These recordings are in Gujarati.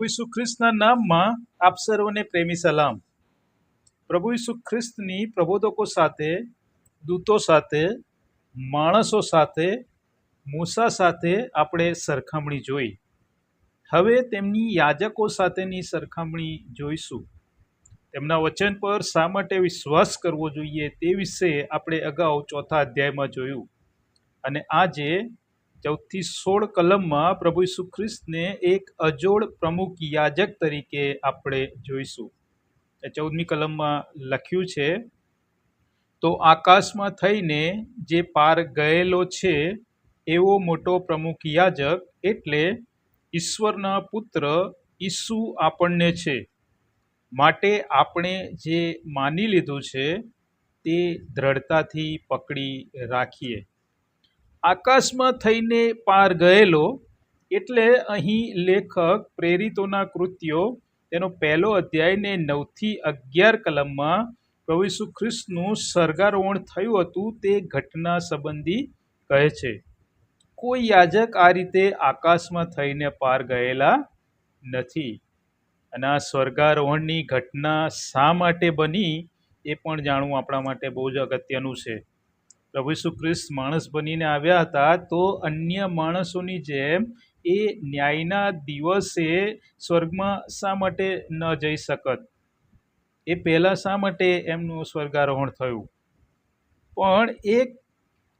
પ્રભુ ઈસુ ખ્રિસ્તના નામમાં આપ સર્વને પ્રેમી સલામ. પ્રભુ ઈસુ ખ્રિસ્તની પ્રબોધકો સાથે, દૂતો સાથે, માણસો સાથે, મૂસા સાથે આપણે સરખામણી જોઈ. હવે તેમની યાજકો સાથેની સરખામણી જોઈશું. તેમના વચન પર શા માટે વિશ્વાસ કરવો જોઈએ તે વિશે આપણે અગાઉ ચોથા અધ્યાયમાં જોયું. અને આજે ચૌદથી સોળ કલમમાં પ્રભુ ઈસુ ખ્રિસ્તને એક અજોડ પ્રમુખ યાજક તરીકે આપણે જોઈશું. એ ચૌદમી કલમમાં લખ્યું છે, તો આકાશમાં થઈને જે પાર ગયેલો છે, એવો મોટો પ્રમુખ યાજક એટલે ઈશ્વરના પુત્ર ઈસુ આપણને છે. માટે આપણે જે માની લીધું છે, તે દ્રઢતાથી પકડી રાખીએ. આકાશમાં થઈને પાર ગયેલો એટલે અહીં લેખક પ્રેરિતોના કૃત્યો, તેનો પહેલો અધ્યાયને નવથી અગિયાર કલમમાં પ્રભુ ખ્રિસ્તનું સ્વર્ગારોહણ થયું હતું તે ઘટના સંબંધી કહે છે, કોઈ યાજક આ રીતે આકાશમાં થઈને પાર ગયેલા નથી. અને આ સ્વર્ગારોહણની ઘટના શા માટે બની એ પણ જાણવું આપણા માટે બહુ જ અગત્યનું છે. પ્રભુ ઈસુ માણસ બનીને આવ્યા હતા, તો અન્ય માણસોની જેમ એ ન્યાયના દિવસે સ્વર્ગમાં શા માટે ન જઈ શકત? એ પહેલાં શા માટે એમનું સ્વર્ગારોહણ થયું? પણ એક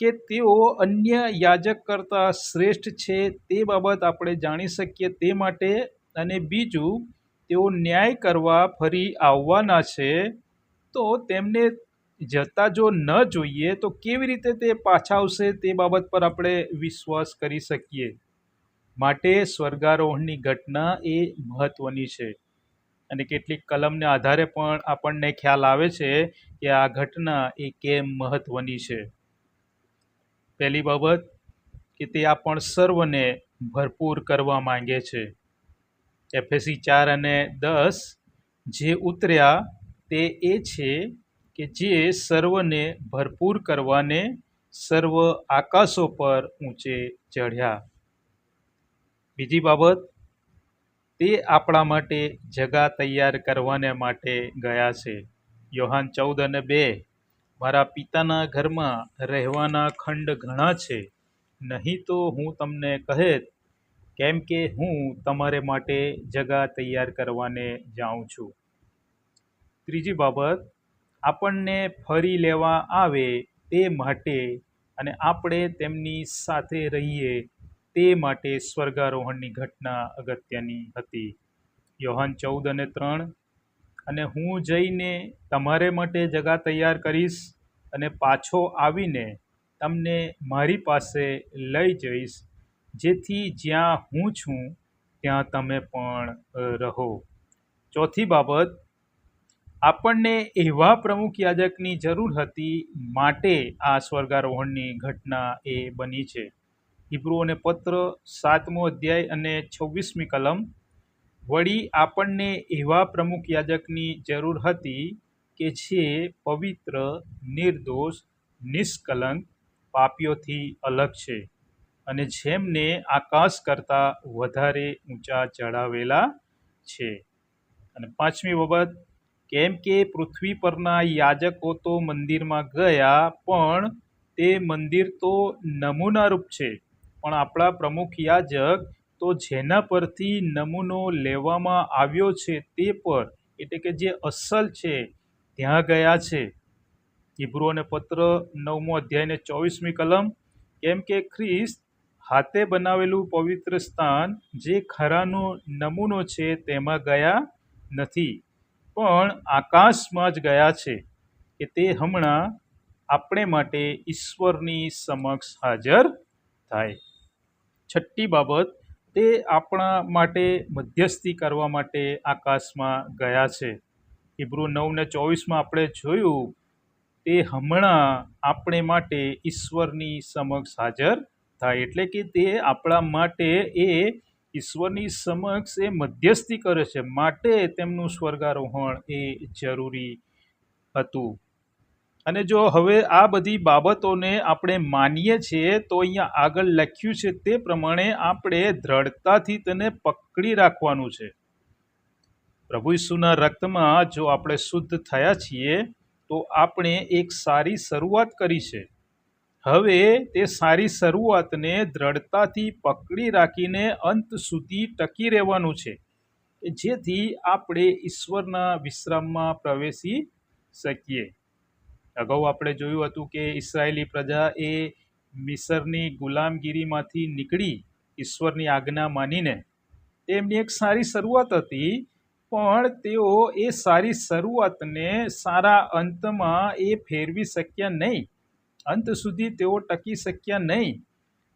કે તેઓ અન્ય યાજક કરતાં શ્રેષ્ઠ છે તે બાબત આપણે જાણી શકીએ તે માટે, અને બીજું, તેઓ ન્યાય કરવા ફરી આવવાના છે, તો તેમને જતા જો ન જોઈએ, તો કેવી રીતે તે પાછા આવશે તે બાબત પર આપણે વિશ્વાસ કરી શકીએ. માટે સ્વર્ગારોહણની ઘટના એ મહત્વની છે. અને કેટલીક કલમને આધારે પણ આપણને ખ્યાલ આવે છે કે આ ઘટના એ કેમ મહત્વની છે. પહેલી બાબત કે તે આપણ સર્વને ભરપૂર કરવા માંગે છે. એફએસી ચાર અને દસ જે ઉતર્યા તે એ છે કે જે સર્વને ભરપૂર કરવાને સર્વ આકાશો પર ઊંચે ચઢ્યા. બીજી બાબત, તે આપણા માટે જગા તૈયાર કરવાને માટે ગયા છે. યોહાન ચૌદ અને બે, મારા પિતાના ઘરમાં રહેવાના ખંડ ઘણા છે. નહીં તો હું તમને કહેત કેમ કે હું તમારે માટે જગા તૈયાર કરવાને જાઉં છું. ત્રીજી બાબત આપણને ફરી લેવા આવે તે માટે અને આપણે તેમની સાથે રહીએ તે માટે સ્વર્ગારોહણની ઘટના અગત્યની હતી. યોહાન ચૌદ અને ત્રણ, અને હું જઈને તમારે માટે જગા તૈયાર કરીશ અને પાછો આવીને તમને મારી પાસે લઈ જઈશ, જેથી જ્યાં હું છું ત્યાં તમે પણ રહો. ચોથી બાબત આપણને એવા પ્રમુખ યાજકની જરૂર હતી માટે આ સ્વર્ગારોહણની ઘટના એ બની છે. હિબ્રુઓને પત્ર સાતમો અધ્યાય અને છવ્વીસમી કલમ. વળી આપણને એવા પ્રમુખ યાજકની જરૂર હતી કે જે પવિત્ર, નિર્દોષ, નિષ્કલંક પાપીઓથી અલગ છે અને જેમને આકાશ કરતાં વધારે ઊંચા ચડાવેલા છે. અને પાંચમી બાબત કેમ કે પૃથ્વી પરના યાજકો તો મંદિરમાં ગયા, પણ તે મંદિર તો નમૂનારૂપ છે. પણ આપણા પ્રમુખ યાજક તો જેના પરથી નમૂનો લેવામાં આવ્યો છે તે પર, એટલે કે જે અસલ છે, ત્યાં ગયા છે. હિબ્રુઓને પત્ર નવમો અધ્યાયને ચોવીસમી કલમ. કેમ કે ખ્રિસ્ત હાથે બનાવેલું પવિત્ર સ્થાન જે ખરાનો નમૂનો છે તેમાં ગયા નથી. પણ આકાશમાં જ ગયા છે કે તે હમણાં આપણે માટે ઈશ્વરની સમક્ષ હાજર થાય. છઠ્ઠી બાબત, તે આપણા માટે મધ્યસ્થી કરવા માટે આકાશમાં ગયા છે. હિબ્રુ નવ ને ચોવીસમાં આપણે જોયું, તે હમણાં આપણે માટે ઈશ્વરની સમક્ષ હાજર થાય એટલે કે તે આપણા માટે એ ઈશ્વરની સમક્ષ એ મધ્યસ્થી કરે છે. માટે તેમનું સ્વર્ગારોહણ એ જરૂરી હતું. અને જો હવે આ બધી બાબતોને આપણે માનીએ છીએ, તો અહીંયા આગળ લખ્યું છે તે પ્રમાણે આપણે દ્રઢતાથી તેને પકડી રાખવાનું છે. પ્રભુ ઈસુના રક્તમાં જો આપણે શુદ્ધ થયા છીએ, તો આપણે એક સારી શરૂઆત કરી છે. હવે તે સારી શરૂઆતને દ્રઢતાથી પકડી રાખીને અંત સુધી ટકી રહેવાનું છે જેથી આપણે ઈશ્વરના વિશ્રામમાં પ્રવેશી શકીએ. અગાઉ આપણે જોયું હતું કે ઇસરાયેલી પ્રજા એ મિસરની ગુલામગીરીમાંથી નીકળી ઈશ્વરની આજ્ઞા માનીને. તેમની એક સારી શરૂઆત હતી, પણ તેઓ એ સારી શરૂઆતને સારા અંતમાં એ ફેરવી શક્યા નહીં. અંત સુધી તેઓ ટકી શક્યા નહીં.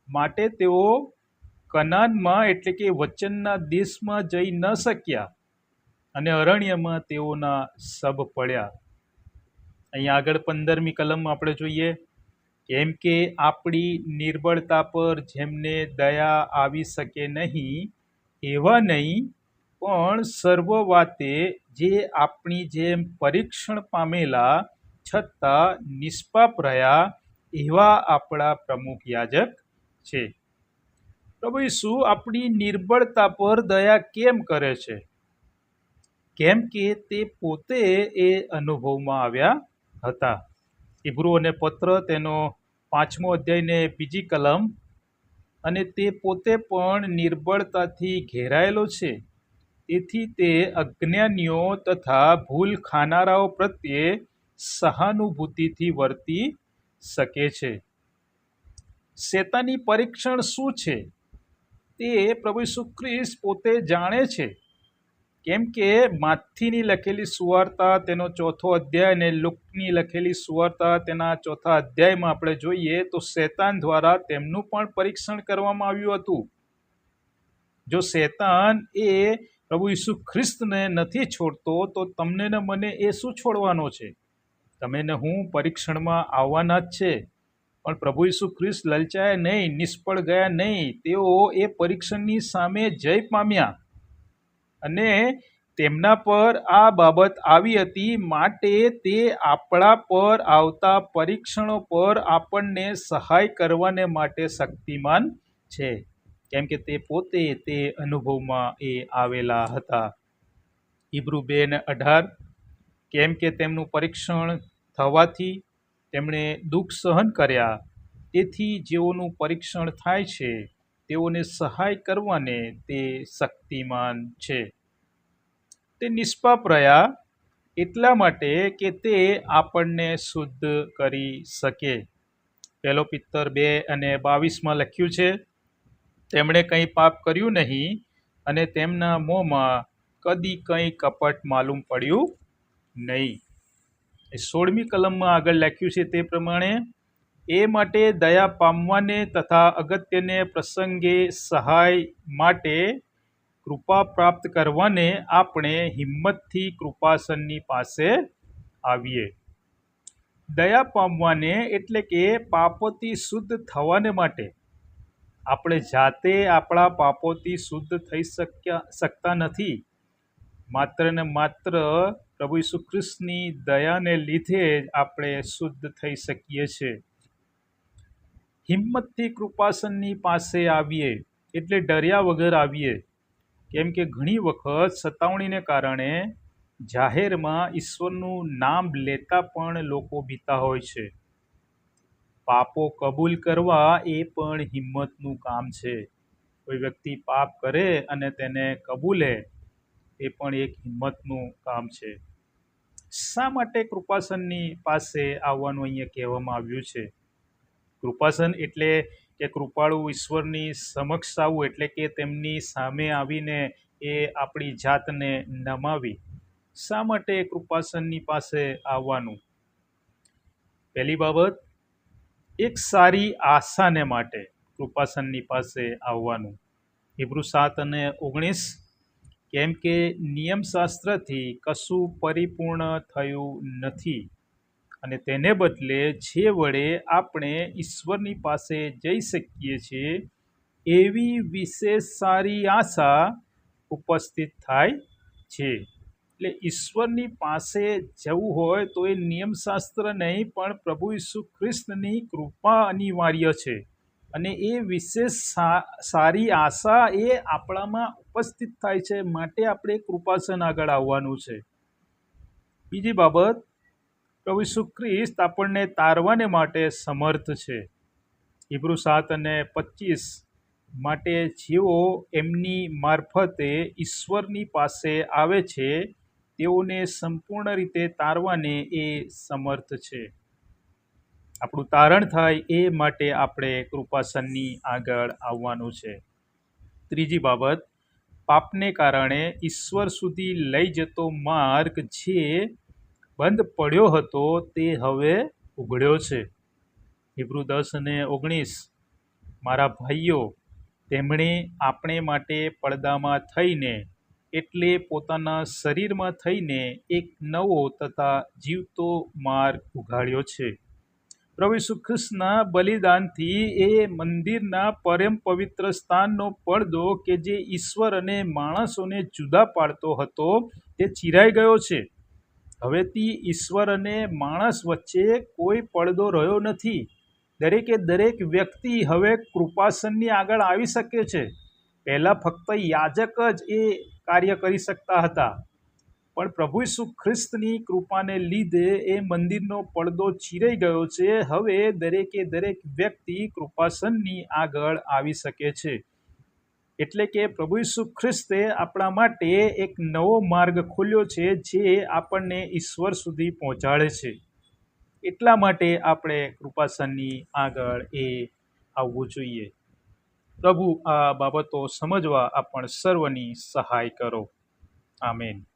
માટે તેઓ કનાનમાં એટલે કે વચનના દેશમાં જઈ ન શક્યા અને અરણ્યમાં તેઓના સબ પડ્યા. અહીંયા આગળ પંદરમી કલમ આપણે જોઈએ. કેમ કે આપણી નિર્બળતા પર જેમને દયા આવી શકે નહીં, એવા નહીં, પણ સર્વ વાતે જે આપણી જેમ પરીક્ષણ પામેલા છતાં નિષ્પાપ રહ્યા એવા આપણા પ્રમુખ યાજક છે. પ્રભુ ઈસુ આપણી નિર્બળતા પર દયા કેમ કરે છે? કેમ કે તે પોતે એ અનુભવમાં આવ્યા હતા. ઇબ્રુઓને પત્ર તેનો પાંચમો અધ્યાયને બીજી કલમ અને તે પોતે પણ નિર્બળતાથી ઘેરાયેલો છે. તેથી તે અજ્ઞાનીઓ તથા ભૂલ ખાનારાઓ પ્રત્યે સહાનુભૂતિથી વર્તી શકે છે. શેતાની પરીક્ષણ શું છે? તે પ્રભુ ઈસુ ખ્રિસ્ત પોતે જાણે છે. કેમ કે માથીની લખેલી સુવાર્તા તેનો ચોથો અધ્યાય અને લુકની લખેલી સુવાર્તા તેના ચોથા અધ્યાયમાં આપણે જોઈએ તો શેતાન દ્વારા તેમનું પણ પરીક્ષણ કરવામાં આવ્યું હતું. જો શેતાન એ પ્રભુ ઈસુ ખ્રિસ્તને નથી છોડતો તો તમને ને મને એ શું છોડવાનો છે? તમે ને હું પરીક્ષણમાં આવવાના જ છે. પણ પ્રભુ ઈસુ ખ્રિસ્ત લલચાયા નહીં, નિષ્ફળ ગયા નહીં. તેઓ એ પરીક્ષણની સામે જય પામ્યા. અને તેમના પર આ બાબત આવી હતી માટે તે આપણા પર આવતા પરીક્ષણો પર આપણને સહાય કરવાને માટે શક્તિમાન છે. કેમ કે તે પોતે તે અનુભવમાં એ આવેલા હતા. ઇબ્રુ બે ને અઢાર કેમ કે તેમનું પરીક્ષણ થવાથી તેમણે દુઃખ સહન કર્યા. તેથી જેઓનું પરીક્ષણ થાય છે, તેઓને સહાય કરવાને તે શક્તિમાન છે. તે નિષ્પાપ રહ્યા એટલા માટે કે તે આપણને શુદ્ધ કરી શકે. પહેલો પિત્તર બે અને બાવીસમાં લખ્યું છે, તેમણે કંઈ પાપ કર્યું નહીં અને તેમના મોંમાં કદી કંઈ કપટ માલુમ પડ્યું નહીં. સોળમી કલમમાં આગળ લખ્યું છે તે પ્રમાણે, એ માટે દયા પામવાને તથા અગત્યને પ્રસંગે સહાય માટે કૃપા પ્રાપ્ત કરવાને આપણે હિંમતથી કૃપાસનની પાસે આવીએ. દયા પામવાને એટલે કે પાપોથી શુદ્ધ થવાને માટે. આપણે જાતે આપણા પાપોથી શુદ્ધ થઈ શક્યા, શકતા નથી. માત્ર ને માત્ર પ્રભુ ઈસુ ખ્રિસ્તની દયાને લીધે આપણે શુદ્ધ થઈ શકીએ છીએ. હિંમતથી કૃપાસનની પાસે આવીએ એટલે ડર્યા વગર આવીએ. કેમ કે ઘણી વખત સતાવણીને કારણે જાહેરમાં ઈશ્વરનું નામ લેતા પણ લોકો બીતા હોય છે. પાપો કબૂલ કરવા એ પણ હિંમતનું કામ છે. કોઈ વ્યક્તિ પાપ કરે અને તેને કબૂલે, એ પણ એક હિંમતનું કામ છે. શા માટે કૃપાસનની પાસે આવવાનું અહીંયા કહેવામાં આવ્યું છે? કૃપાસન એટલે કે કૃપાળુ ઈશ્વરની સમક્ષ આવવું એટલે કે તેમની સામે આવીને એ આપણી જાતને નમાવી. શા માટે કૃપાસનની પાસે આવવાનું? પહેલી બાબત, એક સારી આશાને માટે કૃપાસનની પાસે આવવાનું. હિબ્રુ સાત અને ઓગણીસ કેમ કે નિયમશાસ્ત્રથી કશું પરિપૂર્ણ થયું નથી. અને તેને બદલે જે વડે આપણે ઈશ્વરની પાસે જઈ શકીએ છીએ, એવી વિશેષ સારી આશા ઉપસ્થિત થાય છે. એટલે ઈશ્વરની પાસે જવું હોય તો એ નિયમશાસ્ત્ર નહીં, પણ પ્રભુ ઈસુ ખ્રિસ્તની કૃપા અનિવાર્ય છે. અને એ વિશેષ સારી આશા એ આપણામાં ઉપસ્થિત થાય છે, માટે આપણે કૃપાસન આગળ આવવાનું છે. બીજી બાબત, પ્રભુ ઈસુ આપણને તારવાને માટે સમર્થ છે. હિબ્રુ સાત અને પચીસ માટે જેઓ એમની મારફતે ઈશ્વરની પાસે આવે છે, તેઓને સંપૂર્ણ રીતે તારવાને એ સમર્થ છે. આપણું તારણ થાય એ માટે આપણે કૃપાસનની આગળ આવવાનું છે. ત્રીજી બાબત, પાપને કારણે ઈશ્વર સુધી લઈ જતો માર્ગ જે બંધ પડ્યો હતો તે હવે ઉઘડ્યો છે. હિબ્રુ દસ અને ઓગણીસ, મારા ભાઈઓ, તેમણે આપણે માટે પડદામાં થઈને, એટલે પોતાના શરીરમાં થઈને એક નવો તથા જીવતો માર્ગ ઉઘાડ્યો છે. પ્રભુ ઈસુ ખ્રિસ્તના બલિદાનથી એ મંદિરના પરમ પવિત્ર સ્થાનનો પડદો કે જે ઈશ્વર અને માણસોને જુદા પાડતો હતો, તે ચિરાઈ ગયો છે. હવેથી ઈશ્વર અને માણસ વચ્ચે કોઈ પડદો રહ્યો નથી. દરેકે દરેક વ્યક્તિ હવે કૃપાસનની આગળ આવી શકે છે. પહેલાં ફક્ત યાજક જ એ કાર્ય કરી શકતા હતા. પણ પ્રભુ ઈસુ ખ્રિસ્તની કૃપાને લીધે એ મંદિરનો પડદો ચીરાઈ ગયો છે. હવે દરેકે દરેક વ્યક્તિ કૃપાસનની આગળ આવી શકે છે. એટલે કે પ્રભુ ઈસુ ખ્રિસ્તે આપણા માટે એક નવો માર્ગ ખોલ્યો છે જે આપણને ઈશ્વર સુધી પહોંચાડે છે. એટલા માટે આપણે કૃપાસનની આગળ એ આવવું જોઈએ. પ્રભુ આ બાબતો સમજવા આપણ સર્વની સહાય કરો. આમેન.